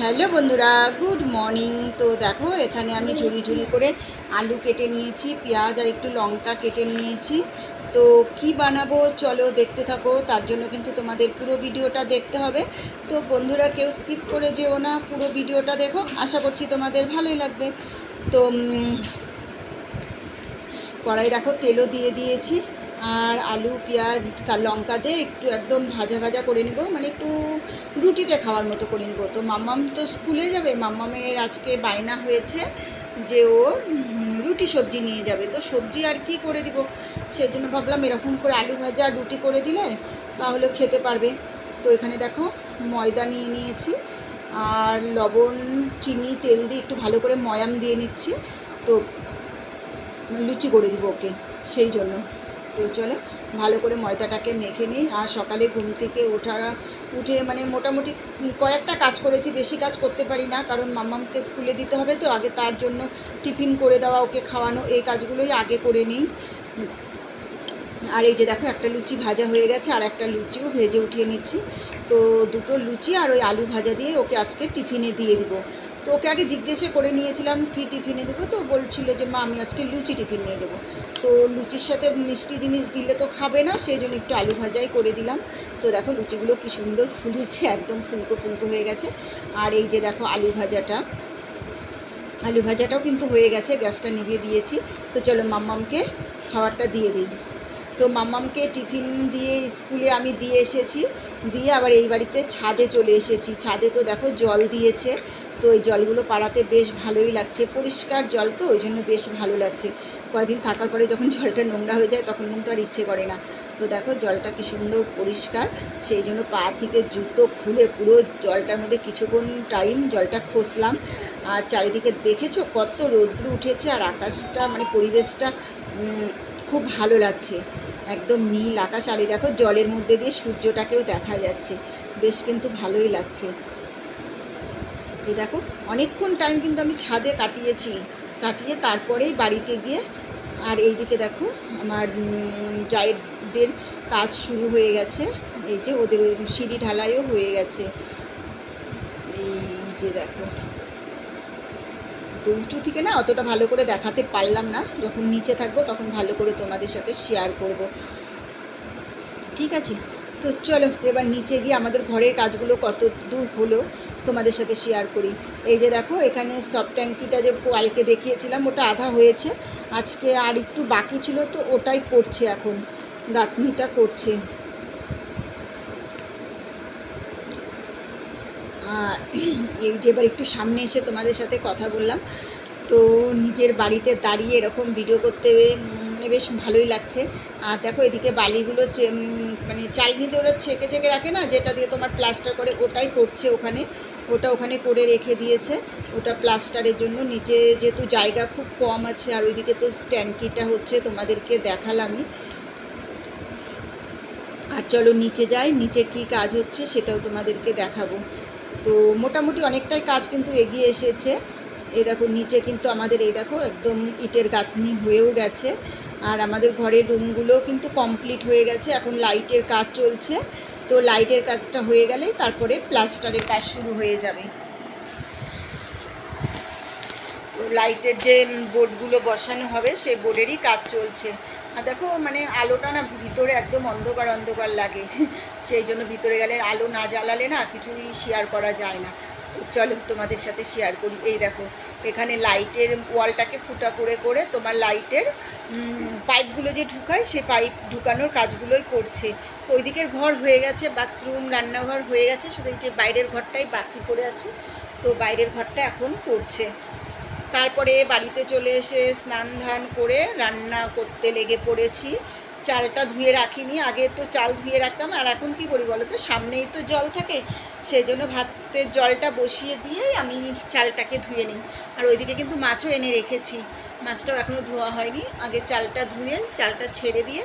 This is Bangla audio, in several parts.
হ্যালো বন্ধুরা, গুড মর্নিং। তো দেখো, এখানে আমি ঝুড়ি ঝুড়ি করে আলু কেটে নিয়েছি, পেঁয়াজ আর একটু লঙ্কা কেটে নিয়েছি। তো কি বানাবো চলো দেখতে থাকো, তার জন্য কিন্তু তোমাদের পুরো ভিডিওটা দেখতে হবে। তো বন্ধুরা, কেউ স্কিপ করে যেও না, পুরো ভিডিওটা দেখো, আশা করছি তোমাদের ভালোই লাগবে। তো কড়াই দেখো তেলও দিয়ে দিয়েছি। আর আলু, পেঁয়াজ লঙ্কা দিয়ে একটু একদম ভাজা ভাজা করে নিব। মানে একটু রুটিতে খাওয়ার মতো করে নিব। তো মাম্মাম তো স্কুলে যাবে। মাম্মামের আজকে বায়না হয়েছে যে ও রুটি সবজি নিয়ে যাবে। তো সবজি আর কি করে দিব? সেই জন্য ভাবলাম এরকম করে আলু ভাজা রুটি করে দিলে তাহলে খেতে পারবে। তো এখানে দেখো ময়দা নিয়ে নিয়েছি আর লবণ, চিনি, তেল দিয়ে একটু ভালো করে ময়াম দিয়ে নিচ্ছি। তো লুচি করে দিব ওকে। সেই জন্য। তো চলো। ভালো করে ময়দাটাকে মেখে নিই আর সকালে ঘুম থেকে ওঠা উঠে মানে মোটামুটি কয়েকটা কাজ করেছি, বেশি কাজ করতে পারি না কারণ মাম্মামকে স্কুলে দিতে হবে তো, আগে তার জন্য টিফিন করে দেওয়া, ওকে খাওয়ানো, এই কাজগুলোই আগে করে নিই। আর এই যে দেখো, একটা লুচি ভাজা হয়ে গেছে আর একটা লুচিও ভেজে উঠিয়ে নিচ্ছি। তো দুটো লুচি আর ওই আলু ভাজা দিয়ে ওকে আজকে টিফিনে দিয়ে দিব। তো ওকে আগে জিজ্ঞেসে করে নিয়েছিলাম, কি টিফিনে দেবো? তো বলছিল যে, মা, আমি আজকে লুচি টিফিন নিয়ে যাব। তো লুচির সাথে মিষ্টি জিনিস দিলে তো খাবে না, সেই জন্য একটু আলু ভাজাই করে দিলাম। তো দেখো লুচিগুলো কি সুন্দর ফুলেছে, একদম ফুলকো ফুলকো হয়ে গেছে। আর এই যে দেখো আলু ভাজাটা, আলু ভাজাটাও কিন্তু হয়ে গেছে, গ্যাসটা নিভিয়ে দিয়েছি। তো চলো মাম্মামকে খাবারটা দিয়ে দিই। তো মাম্মামকে টিফিন দিয়ে স্কুলে আমি দিয়ে এসেছি, দিয়ে আবার এই বাড়িতে ছাদে চলে এসেছি। ছাদে তো দেখো জল দিয়েছে তো এই জলগুলো পাড়াতে বেশ ভালোই লাগছে। পরিষ্কার জল তো, ওই জন্য বেশ ভালো লাগছে। কয়েকদিন থাকার পরে যখন জলটা নোংরা হয়ে যায়, তখন কিন্তু আর ইচ্ছে করে না। তো দেখো জলটা কি সুন্দর পরিষ্কার, সেই জন্য পা থেকে জুতো খুলে পুরো জলটার মধ্যে কিছুক্ষণ টাইম জলটা খসলাম। আর চারিদিকে দেখেছ কত রৌদ্র উঠেছে আর আকাশটা মানে পরিবেশটা খুব ভালো লাগছে। একদম নীল আকাশ আর এই দেখো জলের মধ্যে দিয়ে সূর্যটাকেও দেখা যাচ্ছে। বেশ কিন্তু ভালোই লাগছে। তো দেখো, অনেকক্ষণ টাইম কিন্তু আমি ছাদে কাটিয়েছি। কাটিয়ে তারপরেই বাড়িতে গিয়ে, আর এইদিকে দেখো, আমার জায়েরদের কাজ শুরু হয়ে গেছে। এই যে ওদের ওই সিঁড়ি ঢালাইও হয়ে গেছে। এই যে দেখো। তো উঁচু থেকে না অতটা ভালো করে দেখাতে পারলাম না। যখন নিচে থাকব তখন ভালো করে তোমাদের সাথে শেয়ার করব। ঠিক আছে? তো চলো, এবার নিচে গিয়ে আমাদের ঘরের কাজগুলো কত দূর হলো তোমাদের সাথে শেয়ার করি। এই যে দেখো, এখানে সফট ট্যাঙ্কিটা যে কালকে দেখিয়েছিলাম, ওটা আধা হয়েছে। আজকে আর একটু বাকি ছিল, তো ওটাই করছে এখন। গাঁথনিটা করছে। এই যে এবার একটু সামনে এসে তোমাদের সাথে কথা বললাম। তো নিজের বাড়িতে দাঁড়িয়ে এরকম ভিডিও করতে মানে বেশ ভালোই লাগছে। আর দেখো এদিকে বালিগুলো মানে চালনিতে ওরা ছেঁকে ছেঁকে রাখে না? যেটা দিয়ে তোমার প্লাস্টার করে ওটাই করছে ওখানে। ওটা ওখানে করে রেখে দিয়েছে। ওটা প্লাস্টারের জন্য। নিচে যেহেতু জায়গা খুব কম আছে, আর ওইদিকে তো ট্যাঙ্কিটা হচ্ছে, তোমাদেরকে দেখালামই আর চলো নিচে যাই। নিচে কি কাজ হচ্ছে সেটাও তোমাদেরকে দেখাবো। তো মোটামুটি অনেকটাই কাজ কিন্তু এগিয়ে এসেছে। এই দেখো নিচে কিন্তু আমাদের এই দেখো একদম ইটের গাঁথনি হয়েও গেছে। আর আমাদের ঘরের রুমগুলো কিন্তু কমপ্লিট হয়ে গেছে। এখন লাইটের কাজ চলছে। তো লাইটের কাজটা হয়ে গেলেই তারপরে প্লাস্টারের কাজ শুরু হয়ে যাবে। তো লাইটের যে বোর্ডগুলো বসানো হবে সেই বোর্ডেরই কাজ চলছে। আর দেখো মানে আলোটা না ভিতরে একদম অন্ধকার অন্ধকার লাগে। সেই জন্য ভিতরে গেলে আলো না জ্বালালে না কিছুই শেয়ার করা যায় না। তো চলো তোমাদের সাথে শেয়ার করি। এই দেখো, এখানে লাইটের ওয়ালটাকে ফুটা করে করে তোমার লাইটের পাইপগুলো যে ঢুকায়, সে পাইপ ঢুকানোর কাজগুলোই করছে। ওই দিকের ঘর হয়ে গেছে, বাথরুম, রান্নাঘর হয়ে গেছে, শুধু এই যে বাইরের ঘরটাই বাকি পড়ে আছে। তো বাইরের ঘরটা এখন করছে। তারপরে বাড়িতে চলে এসে স্নান ধান করে রান্না করতে লেগে পড়েছি। চালটা ধুয়ে রাখিনি, আগে তো চাল ধুয়ে রাখতাম। আর এখন কি করি বলো তো সামনেই তো জল থাকে সেই জন্য ভাতের জলটা বসিয়ে দিয়েই আমি চালটাকে ধুয়ে নিই। আর ওইদিকে কিন্তু মাছও এনে রেখেছি। মাছটাও এখনও ধোয়া হয়নি। আগে চালটা ধুয়ে, চালটা ছেড়ে দিয়ে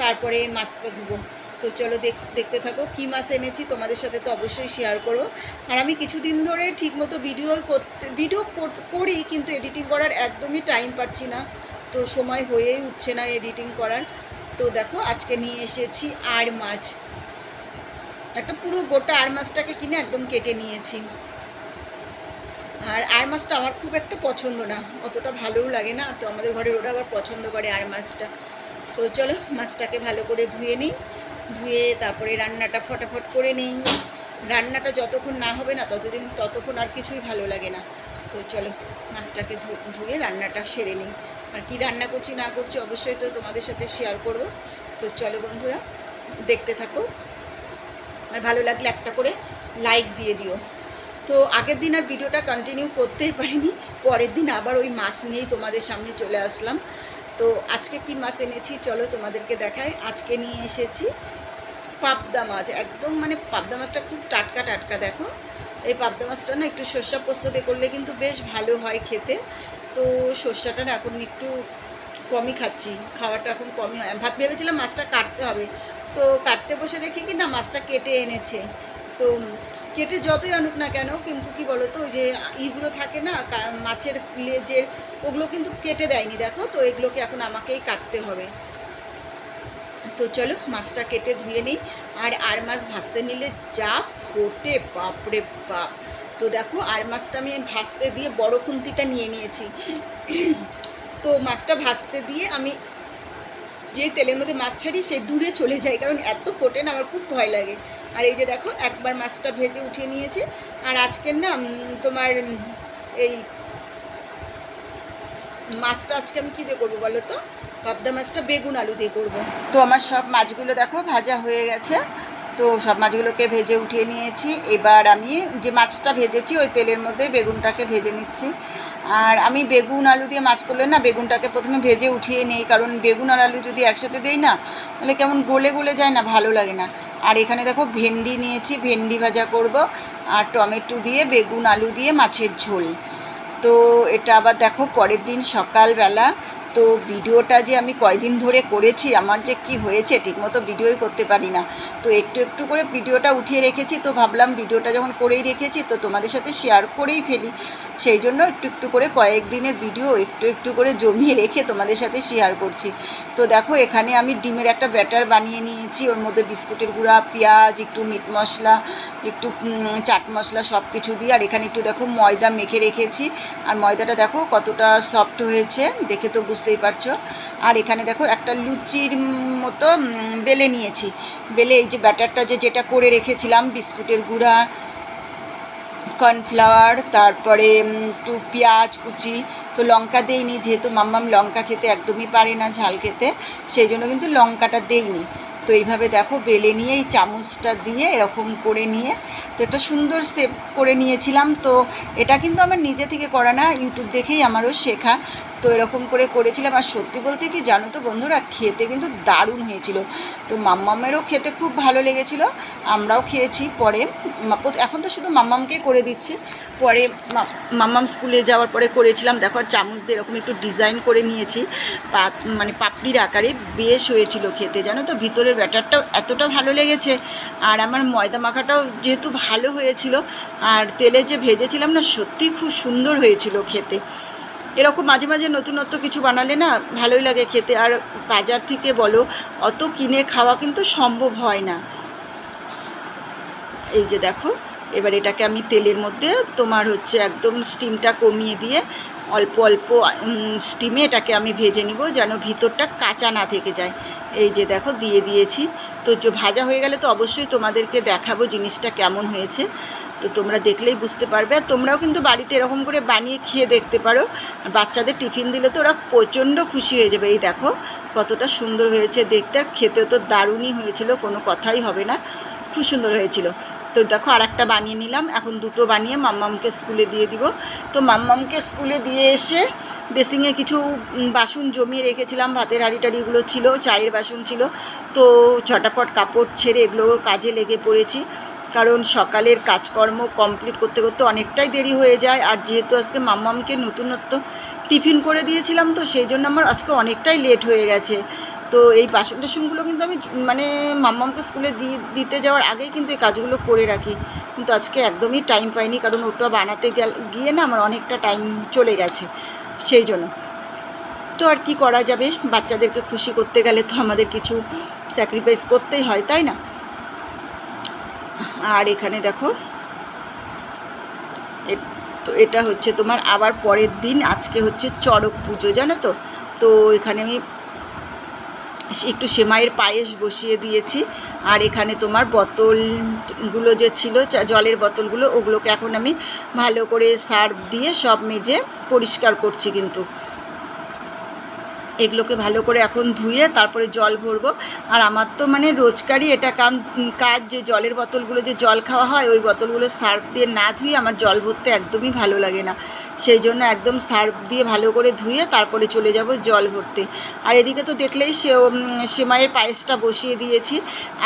তারপরে মাছটা ধুবো। তো চলো দেখ, দেখতে থাকো কী মাছ এনেছি, তোমাদের সাথে তো অবশ্যই শেয়ার করো। আর আমি কিছুদিন ধরে ঠিকমতো ভিডিও করতে ভিডিও করি কিন্তু এডিটিং করার একদমই টাইম পাচ্ছি না। তো সময় হয়েই উঠছে না এডিটিং করার। তো দেখো, আজকে নিয়ে এসেছি আর মাছ। একটা পুরো গোটা আর মাছটাকে কিনে একদম কেটে নিয়েছি। আর আর মাছটা আমার খুব একটা পছন্দ না, অতটা ভালোও লাগে না। তো আমাদের ঘরে ওরা আবার পছন্দ করে আর মাছটা। তো চলো, মাছটাকে ভালো করে ধুয়ে নিই। ধুয়ে তারপরে রান্নাটা ফটাফট করে নিই। রান্নাটা যতক্ষণ না হবে না, ততদিন, ততক্ষণ আর কিছুই ভালো লাগে না। তো চলো, মাছটাকে ধুয়ে রান্নাটা সেরে নিই। আর কি রান্না করছি, না করছি অবশ্যই তো তোমাদের সাথে শেয়ার করব। তো চলো বন্ধুরা, দেখতে থাকো। আর ভালো লাগলে একটা করে লাইক দিয়ে দিও। তো আগের দিন আর ভিডিওটা কন্টিনিউ করতেই পারিনি, পরের দিন আবার ওই মাছ নিয়েই তোমাদের সামনে চলে আসলাম। তো আজকে কি মাছ এনেছি চলো তোমাদেরকে দেখাই। আজকে নিয়ে এসেছি পাবদা মাছ, একদম মানে পাবদা মাছটা খুব টাটকা টাটকা দেখো। এই পাবদা মাছটা না একটু সর্ষা পোস্ত করলে কিন্তু বেশ ভালো হয় খেতে। তো সর্ষাটা না এখন একটু কমই খাচ্ছি, খাওয়াটা এখন কমই হয়। ভাব, ভেবেছিলাম মাছটা কাটতে হবে। তো কাটতে বসে দেখি কি না মাছটা কেটে এনেছে। তো কেটে যতই আনুক না কেন, কিন্তু কি বলতো, ওই যে ইগুলো থাকে না মাছের লেজের, ওগুলো কিন্তু কেটে দেয়নি, দেখো? তো এগুলোকে এখন আমাকেই কাটতে হবে। তো চলো মাছটা কেটে ধুয়ে নিই। আর আর মাছ ভাজতে নিলে যা ফোটে, বাপরে বাপ! তো দেখো, আর মাছটা আমি ভাজতে দিয়ে বড় খুন্তিটা নিয়ে নিয়েছি। তো মাছটা ভাজতে দিয়ে আমি যে তেলের মধ্যে মাছ ছাড়ি, সে দূরে চলে যায়, কারণ এত ফোটে না আমার খুব ভয় লাগে। আর এই যে দেখো, একবার মাছটা ভেজে উঠিয়ে নিয়েছে। আর আজকের না তোমার এই মাছটা আজকে আমি কী দিয়ে করব বলো তো? পাবদা মাছটা বেগুন আলু দিয়ে করব। তো আমার সব মাছগুলো দেখো, ভাজা হয়ে গেছে। তো সব মাছগুলোকে ভেজে উঠিয়ে নিয়েছি। এবার আমি যে মাছটা ভেজেছি, ওই তেলের মধ্যে বেগুনটাকে ভেজে নিচ্ছি। আর আমি বেগুন আলু দিয়ে মাছ করলে না, বেগুনটাকে প্রথমে ভেজে উঠিয়ে নেই, কারণ বেগুন আর আলু যদি একসাথে দেই না, তাহলে কেমন গলে গলে যায় না, ভালো লাগে না। আর এখানে দেখো ভেন্ডি নিয়েছি, ভেন্ডি ভাজা করব। আর টমেটো দিয়ে বেগুন আলু দিয়ে মাছের ঝোল। তো এটা আবার দেখো পরের দিন সকালবেলা তো ভিডিওটা যে আমি কয়দিন ধরে করেছি, আমার যে কি হয়েছে ঠিকমতো ভিডিওই করতে পারি না। তো একটু একটু করে ভিডিওটা উঠিয়ে রেখেছি, তো ভাবলাম ভিডিওটা যখন করেই রেখেছি, তো তোমাদের সাথে শেয়ার করেই ফেলি। সেই জন্য একটু একটু করে কয়েক দিনের ভিডিও একটু একটু করে জমিয়ে রেখে তোমাদের সাথে শেয়ার করছি। তো দেখো, এখানে আমি ডিমের একটা ব্যাটার বানিয়ে নিয়েছি। ওর মধ্যে বিস্কুটের গুঁড়া, পেঁয়াজ, একটু মিট মশলা, একটু চাট মশলা সব কিছু দিয়ে, আর এখানে একটু দেখো ময়দা মেখে রেখেছি। আর ময়দাটা দেখো কতটা সফট হয়েছে, দেখে তো বুঝতেই পারছ। আর এখানে দেখো একটা লুচির মতো বেলে নিয়েছি। বেলে এই যে ব্যাটারটা যে যেটা করে রেখেছিলাম, বিস্কুটের গুঁড়া কর্নফ্লাওয়ার, তারপরে একটু পেঁয়াজ কুচি, তো লঙ্কা দেইনি যেহেতু মাম্মাম লঙ্কা খেতে একদমই পারে না ঝাল খেতে, সেই জন্য কিন্তু লঙ্কাটা দেইনি। তো এইভাবে দেখো বেলে নিয়ে এই চামচটা দিয়ে এরকম করে নিয়ে, তো একটা সুন্দর সেপ করে নিয়েছিলাম। তো এটা কিন্তু আমার নিজে থেকে করা না ইউটিউব দেখেই আমারও শেখা। তো এরকম করে করেছিলাম। আর সত্যি বলতে কি জানো তো বন্ধুরা, খেতে কিন্তু দারুণ হয়েছিল। তো মাম্মামেরও খেতে খুব ভালো লেগেছিল, আমরাও খেয়েছি। পরে এখন তো শুধু মাম্মামকেই করে দিচ্ছি। পরে মাম্মাম স্কুলে যাওয়ার পরে করেছিলাম। দেখো, আর চামচ দিয়ে এরকম একটু ডিজাইন করে নিয়েছি। মানে পাপড়ির আকারে বেশ হয়েছিল খেতে। জানো তো, ভিতরের ব্যাটারটাও এতটা ভালো লেগেছে। আর আমার ময়দা মাখাটাও যেহেতু ভালো হয়েছিল, আর তেলে যে ভেজেছিলাম না, সত্যি খুব সুন্দর হয়েছিল খেতে। এরকম মাঝে মাঝে নতুনত্ব কিছু বানালে না ভালোই লাগে খেতে। আর বাজার থেকে বলো, অত কিনে খাওয়া কিন্তু সম্ভব হয় না। এই যে দেখো, এবার এটাকে আমি তেলের মধ্যে তোমার হচ্ছে একদম স্টিমটা কমিয়ে দিয়ে অল্প অল্প স্টিমে এটাকে আমি ভেজে নিব যেন ভিতরটা কাঁচা না থেকে যায়। এই যে দেখো, দিয়ে দিয়েছি। তো ভাজা হয়ে গেলে তো অবশ্যই তোমাদেরকে দেখাবো জিনিসটা কেমন হয়েছে। তো তোমরা দেখলেই বুঝতে পারবে। আর তোমরাও কিন্তু বাড়িতে এরকম করে বানিয়ে খেয়ে দেখতে পারো। বাচ্চাদের টিফিন দিলে তো ওরা প্রচণ্ড খুশি হয়ে যাবে। এই দেখো, কতটা সুন্দর হয়েছে দেখতে। আর খেতে তো দারুণই হয়েছিল, কোনো কথাই হবে না। খুব সুন্দর হয়েছিল। তো দেখো আর একটা বানিয়ে নিলাম। এখন দুটো বানিয়ে মাম্মামকে স্কুলে দিয়ে দিব। তো মাম্মামকে স্কুলে দিয়ে এসে বেসিংয়ে কিছু বাসন জমিয়ে রেখেছিলাম। ভাতের হাঁড়ি টাড়িগুলো ছিল, চায়ের বাসন ছিল। তো চটাপট কাপড় ছেড়ে এগুলো কাজে লেগে পড়েছি। কারণ সকালের কাজকর্ম কমপ্লিট করতে করতে অনেকটাই দেরি হয়ে যায়। আর যেহেতু আজকে মাম্মামকে নতুনত্ব টিফিন করে দিয়েছিলাম তো সেই জন্য আমার আজকে অনেকটাই লেট হয়ে গেছে। তো এই বাসন টাসনগুলো কিন্তু আমি মানে মাম্মামকে স্কুলে দিয়ে দিতে যাওয়ার আগেই কিন্তু এই কাজগুলো করে রাখি। কিন্তু আজকে একদমই টাইম পাইনি কারণ ওটা বানাতে গিয়ে না আমার অনেকটা টাইম চলে গেছে সেই জন্য। তো আর কি করা যাবে? বাচ্চাদেরকে খুশি করতে গেলে তো আমাদের কিছু স্যাক্রিফাইস করতেই হয়, তাই না? আর এখানে দেখো তো এটা হচ্ছে তোমার আবার পরের দিন, আজকে হচ্ছে চড়ক পুজো, জানো তো? তো এখানে আমি একটু সেমাইয়ের পায়েস বসিয়ে দিয়েছি, আর এখানে তোমার বোতলগুলো যে ছিল জলের বোতলগুলো, ওগুলোকে এখন আমি ভালো করে সার্ফ দিয়ে সব মেজে পরিষ্কার করছি কিন্তু। এগুলোকে ভালো করে এখন ধুয়ে তারপরে জল ভরবো। আর আমার তো মানে রোজকারই এটা কাম, কাজ যে জলের বোতলগুলো যে জল খাওয়া হয়, ওই বোতলগুলো সার্ফ দিয়ে না ধুয়ে আমার জল ভরতে একদমই ভালো লাগে না। সেই জন্য একদম সার্ফ দিয়ে ভালো করে ধুয়ে তারপরে চলে যাব জল ভরতে। আর এদিকে তো দেখলেই সে সেমাইয়ের পায়েসটা বসিয়ে দিয়েছি।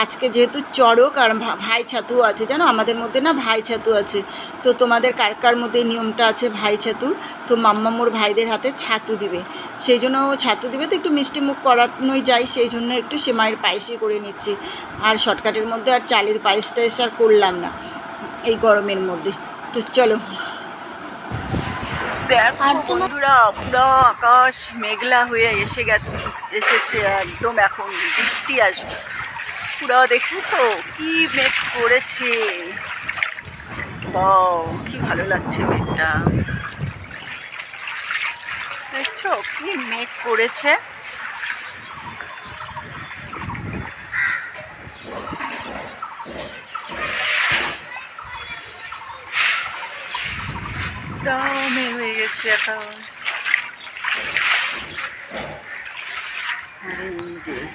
আজকে যেহেতু চড়ক আর ভাই ছাতু আছে, জানো? আমাদের মধ্যে না ভাই ছাতু আছে। তো তোমাদের কার কার মধ্যে নিয়মটা আছে ভাই ছাতুর? তো মাম্মা মোর ভাইদের হাতে ছাতু দিবে। সেই জন্য ছাতু দিবে তো একটু মিষ্টি মুখ করানোই যায়, সেই জন্য একটু সেমাইয়ের পায়েসই করে নিচ্ছি। আর শর্টকাটের মধ্যে আর চালের পায়েস টায়েস আর করলাম না, এই গরমের মধ্যে। তো চলো দেখো বন্ধুরা পুরো আকাশ মেঘলা হয়ে এসে গেছে এসেছে একদম এখন বৃষ্টি আসবে। পুরো তো কি মেঘ করেছে। বাহ, কি ভালো লাগছে মেঘটা। দেখছ কি মেঘ করেছে পুরো মেঘ হয়ে গেছে এখন।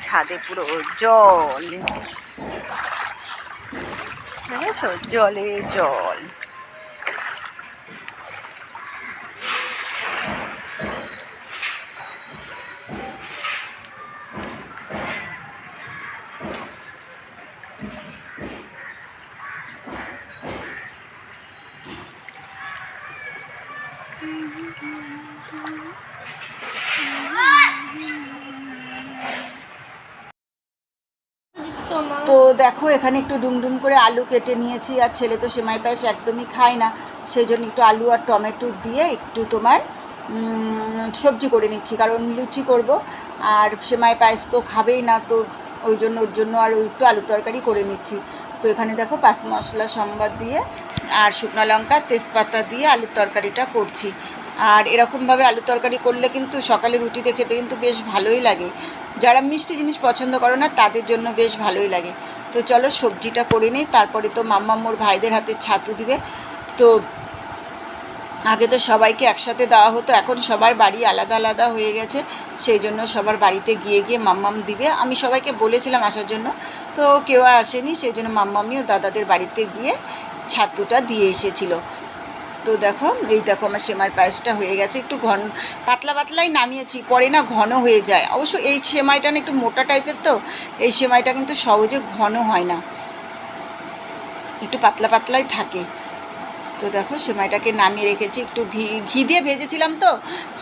ছাদে পুরো জল। দেখেছ? জলে জল তো দেখো, এখানে একটু ডুমডুম করে আলু কেটে নিয়েছি, আর ছেলে তো সেমাই পায়েস একদমই খায় না। সেই জন্য একটু আলু আর টমেটো দিয়ে একটু তোমার সবজি করে নিচ্ছি, কারণ লুচি করব, আর সেমাই পায়েস তো খাবেই না, তো ওই জন্য, ওর জন্য আর একটু আলু তরকারি করে নিচ্ছি। তো এখানে দেখো পাঁচ মশলা সম্বাদ দিয়ে, আর শুকনো লঙ্কা, তেজপাতা দিয়ে আলুর তরকারিটা করছি। আর এরকমভাবে আলু তরকারি করলে কিন্তু সকালে রুটিতে খেতে কিন্তু বেশ ভালোই লাগে। যারা মিষ্টি জিনিস পছন্দ করে না, তাদের জন্য বেশ ভালোই লাগে। তো চলো সবজিটা করে নিই, তারপরে তো মাম্মা মোর ভাইদের হাতে ছাতু দিবে। তো আগে তো সবাইকে একসাথে দেওয়া হতো, এখন সবার বাড়ি আলাদা আলাদা হয়ে গেছে, সেই জন্য সবার বাড়িতে গিয়ে গিয়ে মাম্মাম দিবে। আমি সবাইকে বলেছিলাম আসার জন্য, তো কেউ আসেনি, সেই জন্য মাম্মামিও দাদাদের বাড়িতে গিয়ে ছাতুটা দিয়ে এসেছিল। তো দেখো, এই দেখো আমার সেমাই পায়েসটা হয়ে গেছে। একটু ঘন, পাতলা পাতলাই নামিয়েছি, পরে না ঘন হয়ে যায়। অবশ্য এই সেমাইটা না একটু মোটা টাইপের তো, এই সেমাইটা কিন্তু সহজে ঘন হয় না। একটু পাতলা পাতলাই থাকে। তো দেখো, সেমাইটাকে নামিয়ে রেখেছি, একটু ঘি ঘি দিয়ে ভেজেছিলাম তো,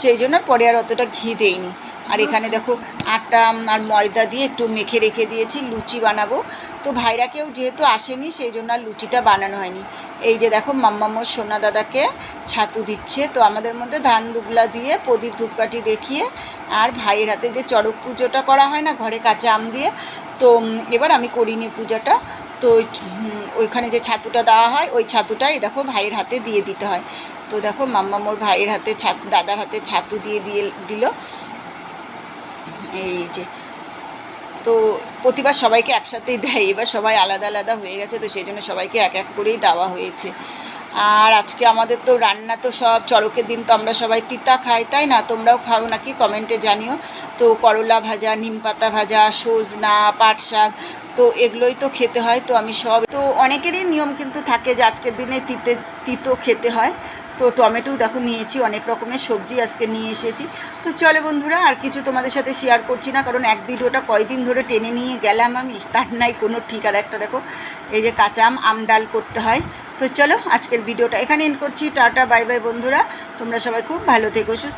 সেই জন্য পরে আর অতটা ঘি দেইনি। আর এখানে দেখো আটা আর ময়দা দিয়ে একটু মেখে রেখে দিয়েছি, লুচি বানাবো। তো ভাইরা কেউ যেহেতু আসেনি, সেই জন্য আর লুচিটা বানানো হয়নি। এই যে দেখো মাম্মামোর সোনা দাদাকে ছাতু দিচ্ছে। তো আমাদের মধ্যে ধান দুবলা দিয়ে, প্রদীপ ধূপকাঠি দেখিয়ে আর ভাইয়ের হাতে যে চড়ক পুজোটা করা হয় না, ঘরে কাঁচা আম দিয়ে, তো এবার আমি করিনি পূজাটা। তো ওইখানে যে ছাতুটা দেওয়া হয়, ওই ছাতুটাই দেখো ভাইয়ের হাতে দিয়ে দিতে হয়। তো দেখো মাম্মা মোর ভাইয়ের হাতে ছাত, দাদার হাতে ছাতু দিয়ে দিয়ে দিল। এই যে, তো প্রতিবার সবাইকে একসাথেই দেয়, এবার সবাই আলাদা আলাদা হয়ে গেছে, তো সেই জন্য সবাইকে এক এক করেই দেওয়া হয়েছে। আর আজকে আমাদের তো রান্না তো সব চড়কের দিন, তো আমরা সবাই তিতা খাই, তাই না? তোমরাও খাও নাকি? কমেন্টে জানিও। তো করলা ভাজা, নিম পাতা ভাজা, সজনা, পাট শাক, তো এগুলোই তো খেতে হয়, তো আমি সব তো অনেকেরই নিয়ম কিন্তু থাকে যে আজকের দিনে তিতে তিতো খেতে হয়। তো টমেটো দেখো নিয়েছি, অনেক রকমের সবজি আজকে নিয়ে এসেছি। তো চলে বন্ধুরা, আর কিছু তোমাদের সাথে শেয়ার করছি না, কারণ এক ভিডিওটা কয়দিন ধরে টেনে নিয়ে গেলাম আমি, তার নাই কোনো ঠিক। আর একটা দেখো, এই যে কাঁচা আম আম ডাল করতে হয়। তো চলো আজকের ভিডিওটা এখানে এন করছি, টাটা বাই বাই বন্ধুরা। তোমরা সবাই খুব ভালো থেকো, সুস্থ